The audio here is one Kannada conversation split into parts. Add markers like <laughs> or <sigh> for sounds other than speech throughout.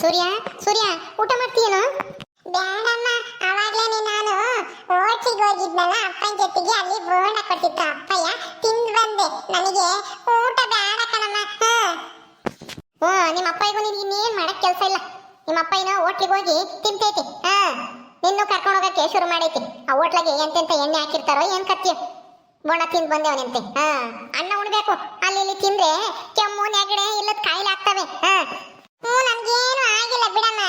ಸೂರ್ಯ ಸೂರ್ಯ ಊಟ ಮಾಡ್ತೀಯೇನೋ? ಬೇಡಮ್ಮ ಅವಾಗ್ಲೇನೆ ನಾನು ಓಟಿಗೆ ಹೋಗಿದ್ನಲ್ಲ ಅಪ್ಪನ ಜೊತೆಗೆ ಅಲ್ಲಿ ಬೋಂಡ ಕೊಟ್ಟಿದ್ದ ಅಪ್ಪಯ್ಯ ತಿಂದು ಬಂದೆ. ನನಗೆ ಊಟ ಬೇಡ ಕಣಮ್ಮ. ಓ ನಿಮ್ಮ ಅಪ್ಪಯ್ಯಗೂ ನಿನಗೆ ಇನ್ನೇನು ಮಾಡಕ್ ಕೆಲಸ ಇಲ್ಲ. ನಿಮ್ಮ ಅಪ್ಪಯ್ಯನ ಓಟ್ಲಿಗೆ ಹೋಗಿ ತಿಂತೈತಿ. ಹಾ ನಿನ್ನೂ ಕರ್ಕೊಂಡು ಹೋಗಕ್ಕೆ ಶುರು ಮಾಡೈತಿ. ಆ ಹೋಟ್ಲಾಗೆ ಎಂತೆಂತ ಎಣ್ಣೆ ಹಾಕಿರ್ತಾರೋ ಏನ್ ಕತ್ತಿಯ ಬೋಂಡ ತಿಂದು ಬಂದೇವನಂತೆ. ಹಾ ಅನ್ನ ಉಣ್ಬೇಕು. ಅಲ್ಲಿ ಇಲ್ಲಿ ತಿಂದ್ರೆ ಕೆಮ್ಮು ನೆಗಡೆ ಇಲ್ಲದ ಕಾಯಿಲೆ ಆಗ್ತವೆ. ಹಾ ನನ್ಗೇನು ಆಗಿಲ್ಲ ಬಿಡಮ್ಮ.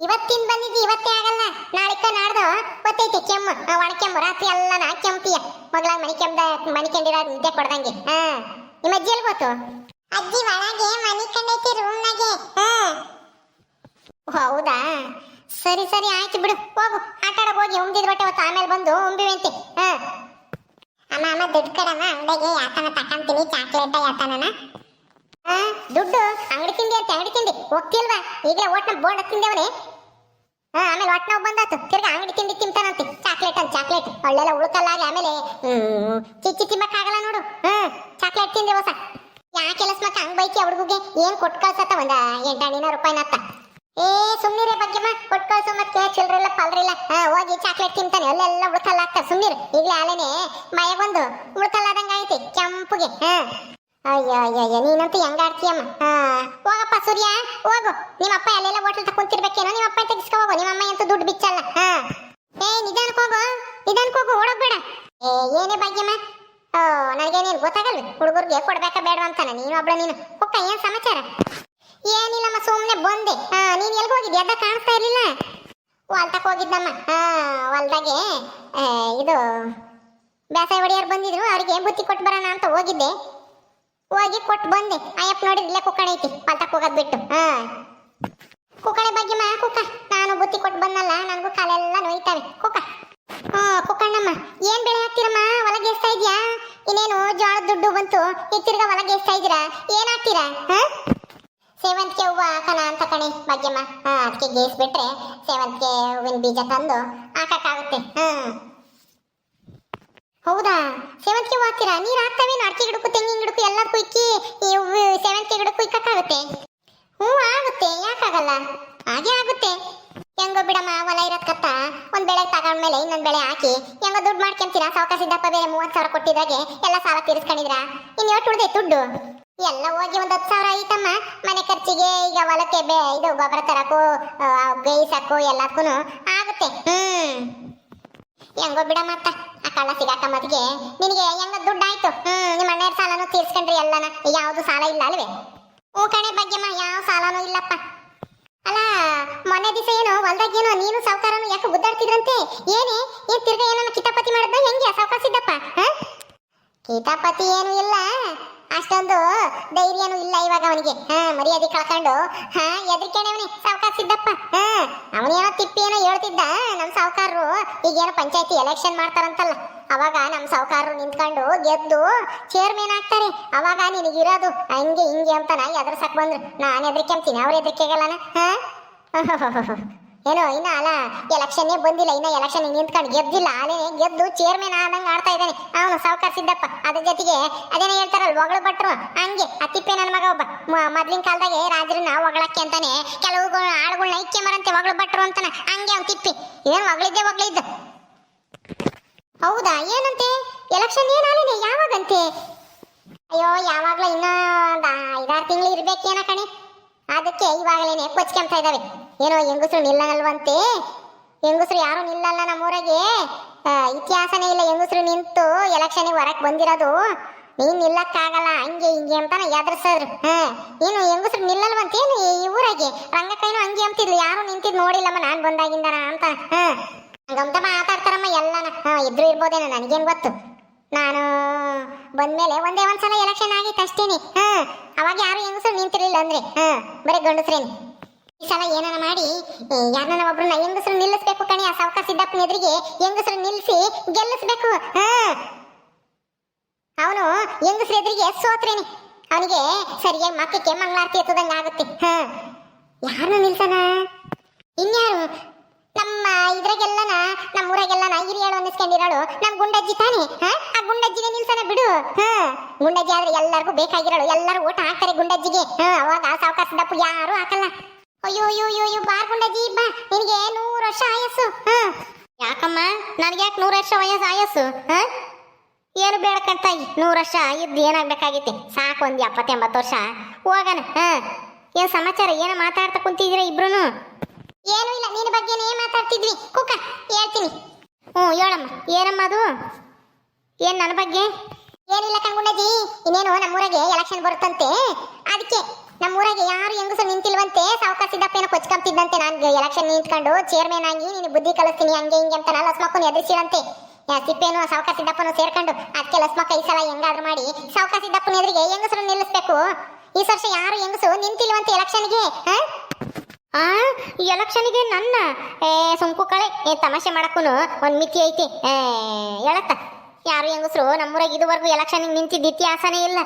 ಇವತ್ತಿನ ಬಂದಿದ್ದು ಇವತ್ತೇ ಆಗಲ್ಲ. ನಾಳಿಕ ನಾಡ್ದು? ಗೊತ್ತೈತೆ ಕೆಮ್ಮು ಒಣಕೆಮ್ಮು ರಾತ್ರಿ ಎಲ್ಲ ನಾ ಕೆಂಪಿಯ ಮಗಳ ಮನಿ ಕೆಮ್ದ ಮನಿ ಕೆಂಡಿರೋ ನಿದ್ದೆ ಕೊಡ್ದಂಗೆ. ಹಾ. ನಿಮ್ಮ ಅಜ್ಜಿ ಎಲ್ಲಿ ಗೊತ್ತು? ಅಜ್ಜಿ ಒಳಗೆ ಮನಿ ಕಂಡೈತಿ ರೂಮ್ನಾಗೆ. ಹಾ. ಹೌದಾ? ಸರಿ ಸರಿ ಆಯ್ತು ಬಿಡು. ಹೋಗು. ಆಟ ಆಡಕ್ ಹೋಗಿ ಉಂಬಿದ್ ಬಟ್ಟೆ ಹೊತ್ತು ಆಮೇಲೆ ಬಂದು ಉಂಬಿವಂತೆ ಹಾ. ಅಮ್ಮ ಅಮ್ಮ ದುಡ್ಡು ಕಡಮ್ಮ. ಅಂಗಡಿಗೆ ಯಾತನ ತಕೊಂತೀನಿ ಚಾಕ್ಲೇಟ ಯಾತನನ. ದುಡ್ಡು, ಅಂಗಡಿ ತಿಂಡಿ ಅಂತ, ಅಂಗಡಿ ತಿಂಡಿ. ಹೋಗ್ತಿಲ್ವಾ ಈಗಲೇ ಓಟ್ನ ಬೋರ್ಡ್ ತಿಂದೇವನೆ ಹಾ ಆಮೇಲೆ ಹೊಟ್ಟೆ ನೋವು ಬಂದಾತು. ತಿರ್ಗ ಅಂಗಡಿ ತಿಂಡಿ ತಿಂತಾನಂತೆ. ಚಾಕ್ಲೇಟ್ ಅಂತ, ಚಾಕ್ಲೇಟ್. ಒಳ್ಳೆಲ್ಲ ಉಳ್ಕಲ್ಲಾಗಿ ಆಮೇಲೆ ಚಿಚ್ಚಿ ತಿಮ್ಮಕ್ಕಾಗಲ್ಲ ನೋಡು. ಹ್ಮ್, ಚಾಕ್ಲೇಟ್ ತಿಂದೆ ಹೊಸ. ಯಾ ಕೆಲಸ ಮಕ್ಕ ಹಂಗ್ ಬೈಕಿ ಹುಡುಗಿಗೆ? ಏನ್ ಕೊಟ್ ಕಳ್ಸತ್ತ ಒಂದ ರೂಪಾಯಿ ರೂಪಾಯಿನತ್ತ ಏ, ಸುಮ್ನಿರೆ ಬಗ್ಗೆಮ್ಮ ಕೊಟ್ ಕಳ್ಸು ಮತ್ತೆ ಚಿಲ್ರಿಲ್ಲ ಪಲ್ರಿಲ್ಲ ಹೋಗಿ ಚಾಕ್ಲೇಟ್ ತಿಂತಾನೆ. ಅಲ್ಲೆಲ್ಲ ಉಳ್ಕಲ್ಲ ಆಗ್ತದೆ ಸುಮ್ನಿರು. ಈಗಲೇ ಮಯ ಬಂದು ಉಳ್ಕಲ್ಲಾದಂಗ ಐತಿ ಕೆಂಪುಗೆ. ಹಾ ಅಯ್ಯೋ ಅಯ್ಯೋ ನೀನಂತೂ ಹೆಂಗ ಆಡ್ತೀಯಮ್ಮ? ಹಾ ಹೋಗಪ್ಪ ಸೂರ್ಯ, ಹೋಗು. ನಿಮ್ಮಪ್ಪ ಅಲ್ಲೆಲ್ಲ ಹೋಟ್ಲ್ ನಿಮ್ಮಪ್ಪ ನಿಮ್ಮ ಅಪ್ಪ ತೆಗಿಸ್ಕೊ ಹೋಗು. ನಿಮ್ಮಮ್ಮ ಅಂತೂ ದುಡ್ಡು ಬಿಚ್ಚಲ್ಲ. ಹಾ ಏ, ನಿಧಾನಕ್ಕೆ ಹೋಗು. ನಿಧಾನಕ್ಕೆ ಹೋಗು, ಓಡೋಗ್ಬೇಡ. ಏ, ಏನೇ ಭಾಗ್ಯಮ್ಮ. ಓ, ನನಗೇನೇನು ಗೊತ್ತಾಗಲ್ವಿ? ಹುಡುಗರಿಗೆ ಕೊಡ್ಬೇಕಾ ಬೇಡ ಅಂತಾನೆ? ನೀನು ಒಬ್ಳ, ನೀನು. ಒಕ್ಕ ಏನ್ ಸಮಾಚಾರ? ಏನಿಲ್ಲಮ್ಮ ಸುಮ್ಮನೆ ಬಂದೆ. ಹಾ ನೀನು ಎಲ್ಲಿ ಹೋಗಿದ್ದೆ ಅದ ಕಾಣಿಸ್ತಾ ಇರ್ಲಿಲ್ಲ. ಹೊಲ್ದಾಗ ಹೋಗಿದ್ದಮ್ಮ. ಹಾ ಹೊಲ್ದಾಗೆ ಇದು, ಬೇಸಾಯ ಹೊಡೆಯವ್ರು ಬಂದಿದ್ರು. ಅವ್ರಿಗೆ ಬುತ್ತಿ ಕೊಟ್ಟು ಬರೋಣ ಅಂತ ಹೋಗಿದ್ದೆ. ಹೋಗಿ ಕೊಟ್ಟು ಬಂದೆ. ಅಯ್ಯಪ್ಪ ನೋಡಿ, ಇಲ್ಲೇ ಐತಿ. ಹೊಲ್ತಕ್ಕೆ ಹೋಗೋದ್ ಬಿಟ್ಟು. ಹಾ. ಕುಕ್ಕಣೆ ಬಗ್ಗೆ ಮಾ, ಕುಕ್ಕ. ನಾನು ಬುತ್ತಿ ಕೊಟ್ಟು ಬಂದಲ್ಲ, ನನಗೂ ಕಾಲೆಲ್ಲ ನೋಯ್ತಾವೆ. ಕುಕ್ಕ. ಹಾ ಕುಕ್ಕಣ್ಣಮ್ಮ. ಏನ್ ಬೆಳೆ ಹಾಕ್ತೀರಮ್ಮ? ಹೊಲಗೆ ಇದ್ಯಾ? ಇನ್ನೇನು ಜೋಳದ ದುಡ್ಡು ಬಂತು. ಈ ತಿರ್ಗಾ ಹೊಲಗೆ ಎಸ್ತಾ ಇದ್ದೀರಾ? ಏನ್ ಹಾಕ್ತೀರಾ? ಹಾ? ಸೇವಂತಿಗೆ ಹೂವು ಹಾಕೋಣ ಅಂತ ಕಣೆ, ಭಾಗ್ಯಮ್ಮ. ಹಾ ಅದಕ್ಕೆ ಗೇಸ್ ಬಿಟ್ರೆ ಸೇವಂತಿಗೆ ಹೂವಿನ ಬೀಜ ತಂದು ಹಾಕಕ್ಕಾಗುತ್ತೆ. ಹಾ ಹೌದಾ? ಸೇವಂತಿಗೆ ಹಾಕ್ತೀರಾ ನೀರು ಹಾಕ್ತಾವೇನು ಅಡಿಕೆ ಗಿಡಕ್ಕೂ ತೆಂಗಿನ ಗಿಡಕ್ಕೂ ಈ ಹೂವು ಸೇವಂತಿಗೆ ಗಿಡಕ್ಕೂ ಇಕ್ಕಾಗುತ್ತೆ ಹ್ಞೂ, ಆಗುತ್ತೆ. ಯಾಕಾಗಲ್ಲ? ಹಾಗೆ ಆಗುತ್ತೆ. ಹೆಂಗೋ ಬಿಡಮ್ಮ, ಹೊಲ ಇರೋದ್ ಕತ್ತ. ಒಂದ್ ಬೆಳೆ ತಗೊಂಡ್ಮೇಲೆ ಇನ್ನೊಂದು ಬೆಳೆ ಹಾಕಿ ಹೆಂಗೋ ದುಡ್ಡು ಮಾಡ್ಕೊಂತೀರಾ? ಸಾವಕಾಶ ಸಿದ್ದಪ್ಪ ಬೇರೆ ಮೂವತ್ ಸಾವಿರ ಕೊಟ್ಟಿದ್ದಾಗೆ ಎಲ್ಲ ಸಾಲ ತೀರಿಸ್ಕೊಂಡಿದ್ರ? ಇನ್ ಎಷ್ಟು ಉಳ್ದೆ ದುಡ್ಡು. ಎಲ್ಲ ಹೋಗಿ ಒಂದ್ ಹತ್ತು ಸಾವಿರ ಐತಮ್ಮ. ಮನೆ ಖರ್ಚಿಗೆ ಈಗ ಹೊಲಕ್ಕೆ ಬೇ, ಇದು ಗೊಬ್ಬರ ತರಕು ಬೇಯಿಸಕ್ಕೂ ಎಲ್ಲದಕ್ಕೂ ಆಗುತ್ತೆ. ಹ್ಮ್. ಹೆಂಗೋ ಬಿಡ ಮತ್ತ. ಆ ಕಳ್ಳ ಸಿಗಾಕ ಮದ್ಗೆ ನಿನಗೆ ಹೆಂಗ ದುಡ್ಡು ಆಯ್ತು ಹ್ಮ್, ನಿಮ್ಮ ಅಣ್ಣರ ಸಾಲನು ತೀರ್ಸ್ಕೊಂಡ್ರಿ ಎಲ್ಲನ. ಯಾವ್ದು ಸಾಲ ಇಲ್ಲ ಅಲ್ವೇ? ಓ ಕಣೆ ಬಗ್ಗೆಮ್ಮ ಯಾವ ಸಾಲನೂ ಇಲ್ಲಪ್ಪ. ಅಲ್ಲ, ಮೊನ್ನೆ ದಿವಸ ಏನು ಹೊಲ್ದಾಗ ಏನೋ ನೀನು ಸಾವುಕಾರನು ಯಾಕೆ ಗುದ್ದಾಡ್ತಿದ್ರಂತೆ? ಏನೇ? ಏನ್ ತಿರ್ಗ ಏನನ್ನ ಕಿತಾಪತಿ ಮಾಡಿದ್ದ? ಹೆಂಗೆ? ಸಾವುಕಾರ ಸಿದ್ದಪ್ಪ? ಕಿತಾಪತಿ ಏನು ಇಲ್ಲ. ಅಷ್ಟೊಂದು ಧೈರ್ಯನೂ ಇಲ್ಲ ಇವಾಗ ಅವನಿಗೆ. ಹಾ, ಮರ್ಯಾದೆ ಕಳ್ಕೊಂಡು, ಹಾ ಎದ್ರಿಕೆಣವನಿ ಸಾವುಕಾರ ಸಿದ್ದಪ್ಪ. ಹಾ, ಅವನೇನೋ ತಿಪ್ಪಿ ಏನೋ ಹೇಳ್ತಿದ್ದ. ನಮ್ಮ ಸಾವುಕಾರರು ಈಗೇನೋ ಪಂಚಾಯತಿ ಎಲೆಕ್ಷನ್ ಮಾಡ್ತಾರಂತಲ್ಲ. ಅವಾಗ ನಮ್ ಸಾವುಕಾರರು ನಿಂತ್ಕೊಂಡು ಗೆದ್ದು ಚೇರ್ಮನ್ ಆಗ್ತಾರೆ. ಅವಾಗ ನಿನಗಿರೋದು ಹಂಗೆ ಹಿಂಗೆ ಅಂತ ನಾ ಎದ್ರಸಕ್ ಬಂದ್ರು. ನಾನು ಎದ್ರಿಕೆಂತೀನಿ ಅವ್ರ ಎದ್ರಿಕೆಗಲ್ಲನ ಹಾ? <laughs> ಏನೋ, ಇನ್ನ ಅಲ್ಲ, ಎಲೆಕ್ಷನ್ನೇ ಬಂದಿಲ್ಲ, ಇನ್ನ ಎಲೆಕ್ಷನ್ ನಿಂತ್ಕೊಂಡು ಗೆದ್ದಿಲ್ಲ ಅಲ್ಲೇ ಗೆದ್ದು ಚೇರ್ಮನ್ ಆದಂಗ ಆಡ್ತಾ ಇದ್ದಾನೆ. ಅವನು ಸಾವುಕಾರ ಸಿದ್ದಪ್ಪ, ಅದ್ರ ಜೊತೆಗೆ ಅದೇನೋ ಹೇಳ್ತಾರಲ್ಲ ಒಗಳು ಭಟ್ರು, ಹಂಗೆ ಆ ತಿಪ್ಪೆ ನನ್ನ ಮಗ ಒಬ್ಬ. ಮೊದ್ಲಿನ ಕಾಲದಾಗೆ ರಾಜರನ್ನ ಒಗಳಕ್ಕೆ ಅಂತಾನೆ, ಕೆಲವು ಆಳುಗಳನ್ನ ಐಕ್ಯ ಮರಂತೆ ಒಗಳು ಭಟ್ರು ಅಂತಾನೆ. ಹಂಗೆ ಅವ್ನು ತಿಪ್ಪಿ. ಏನ್ ಒಗಳಿದ್ದೆ ಒಗಳಿದ್ದ ಹೌದಾ, ಏನಂತೆ? ಎಲೆಕ್ಷನ್ ಏನಾಗಲಿದೆ ಯಾವಾಗಂತೆ? ಅಯ್ಯೋ, ಯಾವಾಗ್ಲೂ ಇನ್ನೂ ಒಂದು ಐದಾರು ತಿಂಗಳು ಇರ್ಬೇಕೇನ ಕಣೆ? ಅದಕ್ಕೆ ಇವಾಗಲೇನೆ ಕೊಚ್ಕೊಂತ ಇದ್ದಾವೆ ಏನೋ ಹೆಂಗಸರು ನಿಲ್ಲಲ್ವಂತೆ ಹೆಂಗಸರು ಯಾರು ನಿಲ್ಲಲ್ಲ ನಮ್ಮೂರಾಗೆ. ಇತಿಹಾಸನೇ ಇಲ್ಲ ಹೆಂಗಸರು ನಿಂತು ಎಲೆಕ್ಷನ್ ಹೊರಕ್ ಬಂದಿರೋದು. ನೀನ್ ನಿಲ್ಲಕ್ಕಾಗಲ್ಲ, ಹಂಗೆ ಹಿಂಗೆ ಅಂತಾನೆ ಎದುರಿಸಿದ್ರು ಹ ಏನು ಹೆಂಗಸರು ನಿಲ್ಲಲ್ವಂತೇನು ಈ ಊರಾಗೆ? ರಂಗಕ್ಕೈನು ಹಂಗೆ ಅಂತಿದ್ಲು, ಯಾರು ನಿಂತಿದ್ ನೋಡಿಲ್ಲಮ್ಮ ನಾನ್ ಬಂದಾಗಿಂದನ ಅಂತ. ಹಾ, ಹಂಗಂತ ಮಾತಾಡ್ತಾರಮ್ಮ ಎಲ್ಲನ. ಹ ಇದ್ರು ಇರ್ಬೋದೇನೋ, ನನಗೇನು ಗೊತ್ತು. ನಾನು ಬಂದ್ಮೇಲೆ ಒಂದೇ ಒಂದ್ಸಲ ಎಲೆಕ್ಷನ್ ಆಗಿತ್ತು ಕಷ್ಟೀನಿ ಹಾ, ಅವಾಗ ಯಾರು ಹೆಂಗಸರು ನಿಂತಿರಲಿಲ್ಲ ಅಂದ್ರೆ. ಹಾ, ಬರೀ ಗಂಡಸ್ರೇನಿ. ಈ ಸಲ ಏನನ ಮಾಡಿ ಯಾರನ್ನ ಒಬ್ರನ್ನ ಹೆಂಗಸರು ನಿಲ್ಲಿಸ್ಬೇಕು ಕಣಿ? ಆ ಸಾವುಕಾರ ಸಿದ್ದಪ್ಪನ ಎದುರಿಗೆ ಹೆಂಗಸರು ನಿಲ್ಲಿಸಿ ಗೆಲ್ಲಿಸ್ಬೇಕು. ಹಾ. ಅವನು ಹೆಂಗಸ್ರ ಎದುರಿಗೆ ಸೋತ್ರೇನಿ. ಅವನಿಗೆ ಸರಿಯಾಗಿ ಮಕ್ಕಕ್ಕೆ ಮಂಗಳಾರತಿ ಎತ್ತದಂಗೆ ಆಗುತ್ತೆ ಹಾ. ಯಾರನ್ನ ನಿಲ್ಸನ ಇನ್ಯಾರು? ನಮ್ಮ ಇದ್ರಾಗೆಲ್ಲನ ನಮ್ಮ ಊರಾಗೆಲ್ಲನ ಹಿರಿಯಳು ಅನ್ನಿಸ್ಕೊಂಡಿರೋಳು ನಮ್ ಗುಂಡಜ್ಜಿ ತಾನೆ ಆ ಗುಂಡಜ್ಜಿಗೆ ನಿಲ್ಸನ ಬಿಡು ಗುಂಡಜ್ಜಿ ಆದ್ರೆ ಎಲ್ಲರಿಗೂ ಬೇಕಾಗಿರೋಳು. ಎಲ್ಲರೂ ಊಟ ಹಾಕ್ತಾರೆ ಗುಂಡಜ್ಜಿಗೆ. ಹಾ, ಅವಾಗ ಸಾವಕಾಶ ದಪ್ಪು ಯಾರು ಹಾಕಲ್ಲ. ಅಯ್ಯೋ ಅಯ್ಯೋ ಅಯ್ಯೋ ಅಯ್ಯೋ, ಬಾರ್ ಗುಂಡಜ್ಜಿ, ಬಾ. ನಿನಗೆ ನೂರು ವರ್ಷ ಆಯಸ್ಸು ಯಾಕಮ್ಮ? ನನಗೆ ಯಾಕೆ ನೂರು ವರ್ಷ ವಯಸ್ಸು ಆಯಸ್ಸು, ಹಾ? ಏನು ಬೇಡ ನೂರು ವರ್ಷ ಇದ್ದು ಏನಾಗ್ಬೇಕಾಗಿತ್ತೆ? ಸಾಕು ಒಂದು ಎಪ್ಪತ್ತೆಂಬತ್ತು ವರ್ಷ. ಹೋಗಣ, ಹಾ? ಏನು ಸಮಾಚಾರ? ಏನೋ ಮಾತಾಡ್ತಾ ಕುಂತಿದ್ದೀರಾ ಇಬ್ರು ಏನೂ ಇಲ್ಲ, ನಿನ್ನ ಬಗ್ಗೆನೇ ಮಾತಾಡ್ತಿದ್ವಿ. ಕುಕ್ಕ ಹೇಳ್ತೀನಿ. ಹ್ಞೂ, ಹೇಳಮ್ಮ. ಏನಮ್ಮ ಅದು? ಏನು ನನ್ನ ಬಗ್ಗೆ? ಏನಿಲ್ಲ ಕಂಗುಣ್ಣಜಿ ಇನ್ನೇನು ನಮ್ಮೂರಾಗೆ ಎಲೆಕ್ಷನ್ ಬರುತ್ತಂತೆ. ಅದಕ್ಕೆ ನಮ್ಮೂರಾಗೆ ಯಾರು ಹೆಂಗಸರು ನಿಂತಿಲ್ವಂತೆ, ಸಾವುಕಾರ ಏನೋ ಕೊಚ್ಕೊಂತಿದ್ದಂತೆ ನಾನು ಎಲೆಕ್ಷನ್ ನಿಂತ್ಕೊಂಡು ಚೇರ್ಮನ್ ಆಗಿ ನೀನು ಬುದ್ಧಿ ಕಲಿಸ್ತೀನಿ, ಹಂಗೆ ಹಿಂಗೆ ಅಂತ ನಾನು ಲಸ್ಮಕ್ಕನ ಎದುರಿಸಿರಂತೆ ಸಿಪ್ಪೇನು ಸಾವುಕಾರ ಸಿದ್ದಪ್ಪನು ಸೇರ್ಕೊಂಡು ಅದಕ್ಕೆ ಲಸ್ಮಕ್ಕ ಈ ಸಲ ಹೆಂಗಾದ್ರೂ ಮಾಡಿ ಸಾವುಕಾರ ಸಿದ್ದಪ್ಪನ ಎದುರಿಗೆ ಹೆಂಗಸರು ನಿಲ್ಲಿಸ್ಬೇಕು? ಈ ವರ್ಷ ಯಾರು ಹೆಂಗಸು ನಿಂತಿಲ್ವಂತೆ ಎಲೆಕ್ಷನ್ಗೆ ಆ ಎಲೆಕ್ಷನ್ಗೆ ನನ್ನ, ಏ, ಸುಂಕು ಕಳೆ, ಏ, ತಮಾಷೆ ಮಾಡಕ್ಕೂ ಒಂದು ಮಿತಿ ಐತಿ. ಏ, ಹೇಳತ್ತ? ಯಾರು ಹೆಂಗಸರು ನಮ್ಮೂರಾಗ ಇದುವರೆಗೂ ಎಲೆಕ್ಷನ್ಗೆ ನಿಂತಿದ್ದ ಇತಿಹಾಸನೇ ಇಲ್ಲ.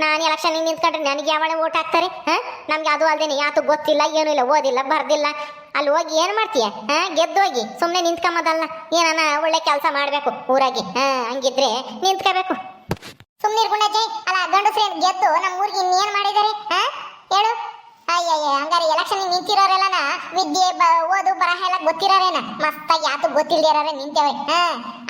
ನಾನು ಎಲೆಕ್ಷನ್ಗೆ ನಿಂತ್ಕೊಂಡ್ರೆ ನನಗೆ ಯಾವಳೆ ಓಟ್ ಹಾಕ್ತಾರೆ? ಹಾ? ನಮ್ಗೆ ಅದು ಅಲ್ದೇನೆ, ಯಾತು ಗೊತ್ತಿಲ್ಲ, ಏನೂ ಇಲ್ಲ, ಓದಿಲ್ಲ, ಬರ್ದಿಲ್ಲ. ಅಲ್ಲಿ ಹೋಗಿ ಏನು ಮಾಡ್ತೀಯ? ಗೆದ್ದು ಗೆದ್ದೋಗಿ ಸುಮ್ಮನೆ ನಿಂತ್ಕೊಂಬೋದಲ್ಲ. ಏನನ ಒಳ್ಳೆ ಕೆಲಸ ಮಾಡಬೇಕು ಊರಾಗಿ. ಹಾ, ಹಂಗಿದ್ರೆ ನಿಂತ್ಕೋಬೇಕು. ಸುಮ್ಮನೆ ಗುಂಡಜ್ಜಿ ಅಲ್ಲ ಗಂಡಸ್ರೆ ಗೆದ್ದು ನಮ್ಮ ಊರಿಗೆ ಇನ್ನೇನು ಮಾಡಿದ್ದಾರೆ? ಹಾ? ಹೇಳು. ಅಯ್ಯಯ್ಯ, ಹಂಗಾರೆ ಎಲೆಕ್ಷನ್ ನಿಂತಿರೋರೆಲ್ಲನ ವಿದ್ಯೆ ಓದು, ಬರಹ ಎಲ್ಲ ಗೊತ್ತಿರೋರೇನ? ಮಸ್ತಾಗಿ ಯಾತು ಗೊತ್ತಿಲ್ದಿರೋರೆ ನಿಂತೇವೆ ಹಾ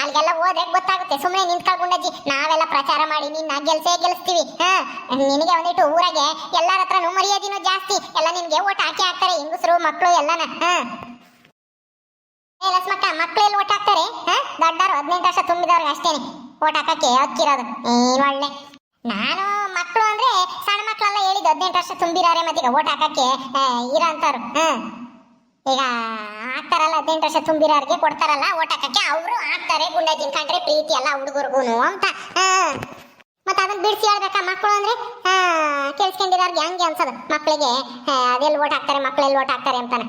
ಅಲ್ಲಿಗೆಲ್ಲ ಓದ್ರೆ ಗೊತ್ತಾಗುತ್ತೆ. ಸುಮ್ಮನೆ ನಿಂತ್ಕೊಳ್ ಗುಂಡಜ್ಜಿ ನಾವೆಲ್ಲ ಪ್ರಚಾರ ಮಾಡಿ ನಿನ್ನ ಗೆಲ್ಸೇ ಗೆಲ್ಸ್ತೀವಿ. ಹಾ, ನಿನಗೆ ಒಂದಿಟ್ಟು ಊರಾಗೆ ಎಲ್ಲರ ಹತ್ರನು ಮರ್ಯಾದಿನೂ ಜಾಸ್ತಿ. ಎಲ್ಲ ನಿನ್ಗೆ ಓಟ್ ಹಾಕಿ ಹಾಕ್ತಾರೆ, ಹೆಂಗಸರು ಮಕ್ಕಳು ಎಲ್ಲನ. ಹಾ. ಲಕ್ಷ್ಮಕ್ಕ ಮಕ್ಕಳೆಲ್ಲ ಓಟ್ ಹಾಕ್ತಾರೆ? ಹಾ, ದೊಡ್ಡವರು ಹದಿನೆಂಟು ವರ್ಷ ತುಂಬಿದವ್ರಿಗೆ ಅಷ್ಟೇನೆ. ಓಟ್ ಹಾಕಕ್ಕೆ ಹಕ್ಕಿರೋದು ಏನ್ ಒಳ್ಳೆ. ನಾನು ಮಕ್ಕಳು ಅಂದ್ರೆ ಸಣ್ಣ ಮಕ್ಕಳೆಲ್ಲ ಹೇಳಿದ್ದು ಹದಿನೆಂಟು ವರ್ಷ ತುಂಬಿರಾರೆ ಮತ್ತೀಗ ಓಟ್ ಹಾಕಕ್ಕೆ ಇರ ಅಂತಾರು ಹ್ಮ್ ಈಗ ಹಾಕ್ತಾರಲ್ಲ ಹದಿನೆಂಟು ವರ್ಷ ತುಂಬಿರೋರಿಗೆ ಕೊಡ್ತಾರಲ್ಲ ಓಟ್ ಹಾಕಕ್ಕೆ ಅವರು ಹಾಕ್ತಾರೆ ಗುಂಡಾಜಿನ್ ಕಂಡ್ರೆ ಪ್ರೀತಿ ಎಲ್ಲ ಹುಡುಗರ್ಗೂನು ಅಂತ. ಹ್ಮ್ ಮತ್ತೆ ಅದನ್ನ ಬಿಡಿಸಿ ಹೇಳ್ಬೇಕಾ ಮಕ್ಕಳು ಅಂದ್ರೆ? ಕೇಳಿಸ್ಕೊಂಡಿರೋರ್ಗೆ ಹಂಗೆ ಅನ್ಸೋದು. ಮಕ್ಕಳಿಗೆ ಅದೆಲ್ಲಿ ಓಟ್ ಹಾಕ್ತಾರೆ ಮಕ್ಕಳೆಲ್ಲಿ ಓಟ್ ಹಾಕ್ತಾರೆ ಅಂತಾನೆ.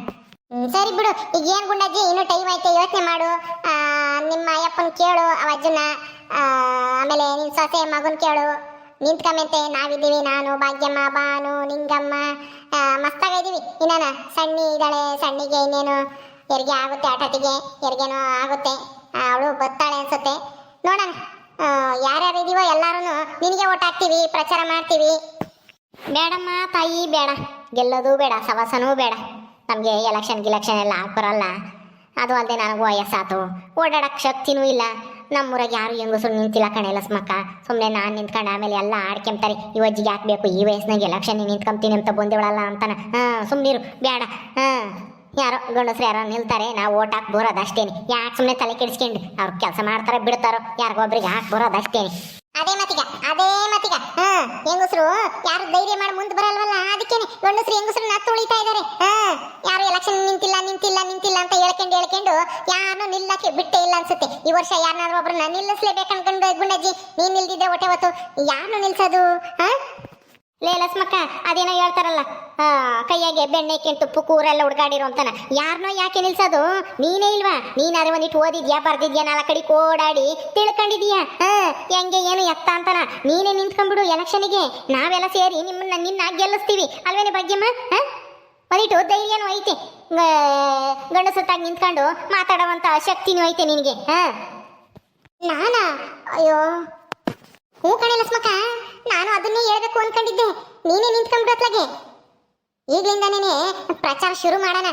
ಸರಿ ಬಿಡು. ಈಗ ಏನು ಗುಂಡಜ್ಜಿ ಇನ್ನೂ ಟೈಮ್ ಐತೆ ಯೋಚನೆ ಮಾಡು. ಆ, ನಿಮ್ಮ ಅಯ್ಯಪ್ಪನ ಕೇಳು ಅವ ಅಜ್ಜನ. ಆಮೇಲೆ ನಿನ್ ಸೊಸೆ ಮಗನ ಕೇಳು. ನಿಂತ್ಕೊಂಬಂತೆ ನಾವಿದ್ದೀವಿ ನಾನು, ಭಾಗ್ಯಮ್ಮ ಬಾನು ನಿಂಗಮ್ಮ. ಮಸ್ತಾಗಿದ್ದೀವಿ ಇನ್ನೇನ, ಸಣ್ಣ ಇದ್ದಾಳೆ, ಸಣ್ಣಿಗೆ ಇನ್ನೇನು, ಹೆರಿಗೆ ಆಗುತ್ತೆ ಆಟೋಟಿಗೆ ಹೆರಿಗೆನೋ ಆಗುತ್ತೆ. ಅವಳು ಬರ್ತಾಳೆ ಅನ್ಸುತ್ತೆ. ನೋಡೋಣ ಯಾರ್ಯಾರು ಇದೀವೋ ಎಲ್ಲಾರು ನಿನಗೆ ಹಾಕ್ತೀವಿ, ಪ್ರಚಾರ ಮಾಡ್ತೀವಿ. ಬೇಡಮ್ಮ ತಾಯಿ, ಬೇಡ. ಗೆಲ್ಲೋದು ಬೇಡ, ಸವಾಸನೂ ಬೇಡ. ನಮಗೆ ಎಲೆಕ್ಷನ್ ಗಿಲೆಕ್ಷನ್ ಎಲ್ಲ ಹಾಕ್ಬರಲ್ಲ ಅದು ಅಲ್ಲದೆ ನನಗೂ ವಯಸ್ಸಾತು. ಓಡಾಡಕ್ಕೆ ಶಕ್ತಿನೂ ಇಲ್ಲ. ನಮ್ಮೂರಾಗ ಯಾರು ಹೆಂಗಸರು ನಿಂತಿಲ್ಲ ಕಣೆ ಲಸ್ಮಕ್ಕ. ಸುಮ್ಮನೆ ನಾನು ನಿಂತ್ಕೊಂಡು ಆಮೇಲೆ ಎಲ್ಲ ಆಡ್ಕೊಂತಾರೆ ಈ ಅಜ್ಜಿಗೆ ಹಾಕ್ಬೇಕು ಈ ವಯಸ್ಸಿನಾಗ ಎಲೆಕ್ಷನ್ ನಿಂತ್ಕೊಂತೀನಿ ಅಂತ ಬಂದಿವಳಲ್ಲ ಅಂತಾನೆ. ಸುಮ್ಮನಿರು ಬೇಡ ಹಾಂ, ಯಾರೋ ಗಂಡಸ್ರು ಯಾರೋ ನಿಲ್ತಾರೆ. ನಾವು ಓಟ್ ಹಾಕಿ ಬರೋದು ಅಷ್ಟೇನೆ ಯಾಕೆ ಸುಮ್ಮನೆ ತಲೆ ಕೆಡಿಸ್ಕೊಂಡು ಅವ್ರು ಕೆಲಸ ಮಾಡ್ತಾರೋ, ಬಿಡ್ತಾರೋ? ಯಾರಿಗೊಬ್ರಿಗೆ ಹಾಕಿ ಬರೋದು ಅಷ್ಟೇನೆ ಅದೇ ಮತಿಗ ಅದೇ ಮತಿಗ ಹಾ, ಹೆಂಗಸರು, ಯಾರು ಧೈರ್ಯ ಮಾಡಿ ಮುಂದೆ ಬರಲ್ವಲ್ಲ? ಅದಕ್ಕೇನೆ ಗಂಡಸರು ಹೆಂಗಸರು ನತ್ತು ಉಳಿತಾ ಇದ್ದಾರೆ ಯಾರು ಎಲೆಕ್ಷನ್ ನಿಂತಿಲ್ಲ ನಿಂತಿಲ್ಲ ನಿಂತಿಲ್ಲ ಅಂತ ಹೇಳ್ಕೊಂಡು ಹೇಳ್ಕೊಂಡು ಯಾರನ್ನೂ ನಿಲ್ಲಕ್ಕೆ ಬಿಟ್ಟೇ ಇಲ್ಲ ಅನ್ಸುತ್ತೆ. ಈ ವರ್ಷ ಯಾರನ್ನಾದ್ರೂ ಒಬ್ರನ್ನ ನಿಲ್ಲಿಸ್ಲೇಬೇಕು ಅನ್ಕೊಂಡು ಗುಂಡಜ್ಜಿ, ನೀನ್ ನಿಲ್ದಿದ್ರೆ ಹೊಟ್ಟೆ ಹೊತ್ತು. ಯಾರನ್ನು ನಿಲ್ಸೋದು? ಹಾ? ಲೇ ಲಸ್ಮಕ್ಕ, ಅದೇನೋ ಹೇಳ್ತಾರಲ್ಲ ಕೈಯಾಗೆ ಬೆಣ್ಣೆ ತುಪ್ಪು ಕೂರೆಲ್ಲ ಹುಡ್ಗಾಡಿರೋ ಅಂತಾನ. ಯಾರನ್ನೋ ಯಾಕೆ ನಿಲ್ಸೋದು? ನೀನೇ ಇಲ್ವಾ? ನೀನಾದ್ರೆ ಒಂದಿಟ್ಟು ಓದಿದ್ಯಾ, ಬರ್ದಿದ್ಯಾ ನಾಲ್ಕು ಕಡೆ ಓಡಾಡಿ ತಿಳ್ಕೊಂಡಿದ್ಯಾ ಹಾ, ಹೆಂಗೆ ಏನು ಎತ್ತ ಅಂತಾನ? ನೀನೇ ನಿಂತ್ಕೊಂಡ್ಬಿಡು ಎಲೆಕ್ಷನ್ಗೆ ನಾವೆಲ್ಲ ಸೇರಿ ನಿಮ್ಮನ್ನ ನಿನ್ನ ಗೆಲ್ಲಿಸ್ತೀವಿ. ಅಲ್ವೇನೆ ಭಾಗ್ಯಮ್ಮ? ಹಾ? ಒಂದಿಟ್ಟು ಧೈರ್ಯನೂ ಐತೆ. ಗಂಡಸತ್ತಾಗಿ ನಿಂತ್ಕೊಂಡು ಮಾತಾಡುವಂತ ಶಕ್ತಿನೂ ಐತೆ ನಿನಗೆ. ಹಾ? ನಾನಾ? ಅಯ್ಯೋ. ಹ್ಞೂ ಕಣೆ ಲಕ್ಷ್ಮಕ್ಕ ನಾನು ಅದನ್ನೇ ಹೇಳ್ಬೇಕು ಅನ್ಕೊಂಡಿದ್ದೆ. ನೀನೇ ನಿಂತ್ಕೊಂಡ್ಬಿಡತ್ಲಾಗೆ ಈಗಲಿಂದನೇ ಪ್ರಚಾರ ಶುರು ಮಾಡೋಣ.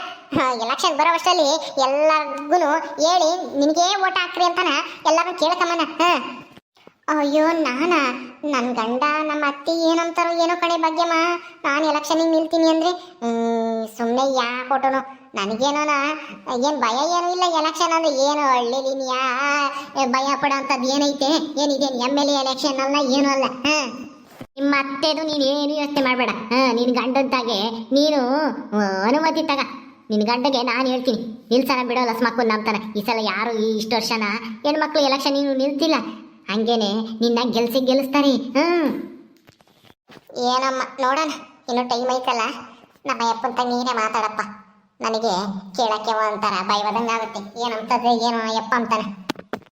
ಎಲೆಕ್ಷನ್ ಬರೋ ವರ್ಷದಲ್ಲಿ ಎಲ್ಲರಿಗೂ ಹೇಳಿ, ನಿನಗೇ ಓಟ್ ಹಾಕ್ರಿ ಅಂತಾನ? ಎಲ್ಲರೂ ಕೇಳ್ಕೊಂಬನ ಹಾ. ಅಯ್ಯೋ, ನಾನಾ? ನನ್ನ ಗಂಡ, ನಮ್ಮ ಅತ್ತಿ ಏನಂತಾರೋ ಏನೋ ಕಣೆ ಭಾಗ್ಯಮ್ಮ. ನಾನು ಎಲೆಕ್ಷನಿಗೆ ನಿಲ್ತೀನಿ ಅಂದರೆ ಸುಮ್ಮನೆ ಯಾ ಕೊಟ್ಟನು ನನಗೇನೋನ? ಏನು ಭಯ ಏನೂ ಇಲ್ಲ ಎಲೆಕ್ಷನ್ ಅಂದ್ರೆ ಏನು ಹಳ್ಳಿಲಿ ಯಾ ಭಯ ಪಡೋಂಥದ್ದು ಏನೈತೆ ಏನಿದೇನು ಎಂ ಎಲ್ ಎ ಎಲೆಕ್ಷನ್ ಅಲ್ಲ, ಏನೂ ಅಲ್ಲ. ನಿಮ್ಮ ಅತ್ತೆದು ನೀನು ಏನು ಯೋಚನೆ ಮಾಡಬೇಡ. ನಿನ್ನ ಗಂಡಂತಾಗೆ ನೀನು ಅನುಮತಿ ತಗ. ನಿನ್ನ ಗಂಡಗೆ ನಾನು ಹೇಳ್ತೀನಿ ನಿಲ್ಸನ ಬಿಡೋ ಸ್ಮಕ್ಕು ನಂಬ್ತಾನೆ ಈ ಸಲ ಯಾರು ಈ ಇಷ್ಟು ವರ್ಷನ ಹೆಣ್ಮಕ್ಳು ಎಲೆಕ್ಷನ್ ನೀನು ನಿಲ್ತಿಲ್ಲ. ಹಂಗೇನೆ ನಿನ್ನ ಗೆಲ್ಸಿ ಗೆಲ್ಲಿಸ್ತಾರೆ ಹ್ಮ್. ಏನಮ್ಮ ನೋಡೋಣ ಇನ್ನು ಟೈಮ್ ಐತಲ್ಲ. ನಮ್ಮ ಅಪ್ಪಂತ ನೀನೇ ಮಾತಾಡಪ್ಪ. ನನಗೆ ಕೇಳಕ್ಕೆ ಒಂಥರ ಭಯವಾದಂಗಾಗುತ್ತೆ. ಏನಂತ ಏನೋ ಯಪ್ಪ ಅಂತಾನೆ.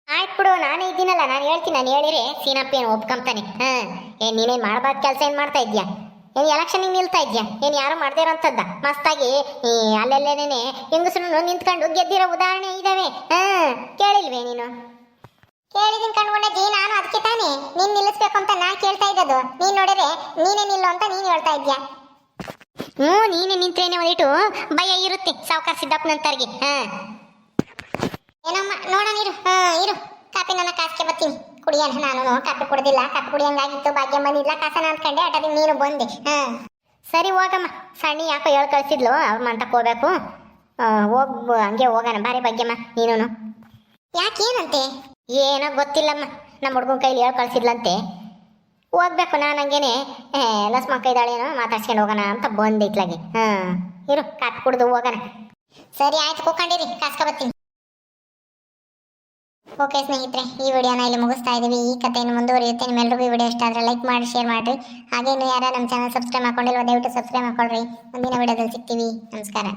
ಆಯ್ತು ಬಿಡು ನಾನೇ ಇದ್ದೀನಲ್ಲ ನಾನು ಹೇಳ್ತೀನಿ ನಾನು ಹೇಳಿರಿ ಸೀನಪ್ಪ ಏನು ಒಪ್ಕೊಂತಾನೆ ಹಾಂ ಏನು ನೀನೇನ್ ಮಾಡಬಾರ್ದು ಕೆಲಸ ಏನು ಮಾಡ್ತಾ ಇದೆಯಾ ಏನು ಎಲೆಕ್ಷನ್ ನಿಲ್ತಾ ಇದೆಯಾ ಏನು ಯಾರು ಮಾಡದೇ ಇರೋಂಥದ್ದ? ಮಸ್ತಾಗಿ ಈ ಅಲ್ಲೆಲ್ಲೇನೆ ಹೆಂಗಸರು ನಿಂತ್ಕೊಂಡು ಗೆದ್ದಿರೋ ಉದಾಹರಣೆ ಇದ್ದಾವೆ ಹಾಂ ಕೇಳಿಲ್ವೇ ನೀನು? ಕೇಳಿದೀನಿ ಕಣ್ಕೊಂಡಜ್ಜಿ ನಾನು ಅದಕ್ಕೆ ತಾನೇ? ನೀನ್ ನಿಲ್ಲಿಸ್ಬೇಕು ಅಂತ ನಾ ಕೇಳ್ತಾ ಇದ್ದದು ನೀನ್ ನೋಡಿದ್ರೆ ನೀನೇ ನಿಲ್ಲು ಅಂತ ನೀನ್ ಹೇಳ್ತಾ ಇದ್ಯಾ? ಹ್ಞೂ, ನೀನೇ ನಿಂತ್ರೇನೆ ಒಂದಿಟ್ಟು ಭಯ ಇರುತ್ತೆ ಸಾವುಕಾರ ಸಿದ್ದಪ್ಪನಂತರ್ಗೆ ಹಾ. ಏನಮ್ಮ, ನೋಡೋಣ, ಇರು. ಹಾ, ಇರು. ಕಾಪಿ ನನ್ನ ಕಾಸಿಗೆ ಬರ್ತೀನಿ. ಕುಡಿಯೋಣ, ನಾನು ಕಾಪಿ ಕುಡ್ದಿಲ್ಲ. ಕಾಪಿ ಕುಡಿಯಂಗಾಗಿತ್ತು, ಭಾಗ್ಯ ಬಂದಿಲ್ಲ ಕಾಸನ ಅಂದ್ಕೊಂಡೆ ಅಟದಿ ನೀನು ಬಂದೆ. ಹಾ. ಸರಿ, ಹೋಗಮ್ಮ. ಸಣ್ಣ ಯಾಕೋ ಹೇಳಿ ಕಳಿಸಿದ್ಲು, ಅವ್ರ ಮಂತಕ್ಕೆ ಹೋಗ್ಬೇಕು. ಹೋಗ್, ಹಂಗೆ ಹೋಗೋಣ. ಬಾರಿ, ಭಾಗ್ಯಮ್ಮ ನೀನು ಯಾಕೇನಂತೆ? ಏನೋ ಗೊತ್ತಿಲ್ಲಮ್ಮ. ನಮ್ಮ ಹುಡುಗನ ಕೈಲಿ ಹೇಳಿ ಕಳ್ಸಿದ್ಲಂತೆ. ಹೋಗ್ಬೇಕು ನಾನು ಹಂಗೇನೆ ಲಸ್ಮಕ್ಕ ಇದ್ದಾಳೇನೋ ಮಾತಾಡ್ಸ್ಕೊಂಡು ಹೋಗೋಣ ಅಂತ ಬಂದಿತ್ಲಾಗೆ. ಹಾಂ, ಇರು ಕಾಟ್ ಕುಡ್ದು ಹೋಗೋಣ. ಸರಿ, ಆಯ್ತು ಕೂಕೊಂಡಿರಿ ಬರ್ತೀನಿ. ಓಕೆ ಸ್ನೇಹಿತರೆ, ಈ ವಿಡಿಯೋನ ಇಲ್ಲಿ ಮುಗಿಸ್ತಾ ಇದ್ದೀವಿ ಈ ಕಥೆಯನ್ನು ಮುಂದುವರಿಯುತ್ತೆ. ನಿಮ್ಮೆಲ್ಲರಿಗೂ ಈ ವಿಡಿಯೋ ಇಷ್ಟ ಆದರೆ ಲೈಕ್ ಮಾಡಿ, ಶೇರ್ ಮಾಡಿರಿ. ಹಾಗೆ ಇನ್ನು ಯಾರು ನಮ್ಮ ಚಾನಲ್ ಸಬ್ಸ್ಕ್ರೈಬ್ ಮಾಡ್ಕೊಂಡಿಲ್ಲ ದಯವಿಟ್ಟು ಸಬ್ಸ್ಕ್ರೈಬ್ ಮಾಡ್ಕೊಳ್ರಿ. ಮುಂದಿನ ವಿಡಿಯೋದಲ್ಲಿ ಸಿಗ್ತೀವಿ. ನಮಸ್ಕಾರ.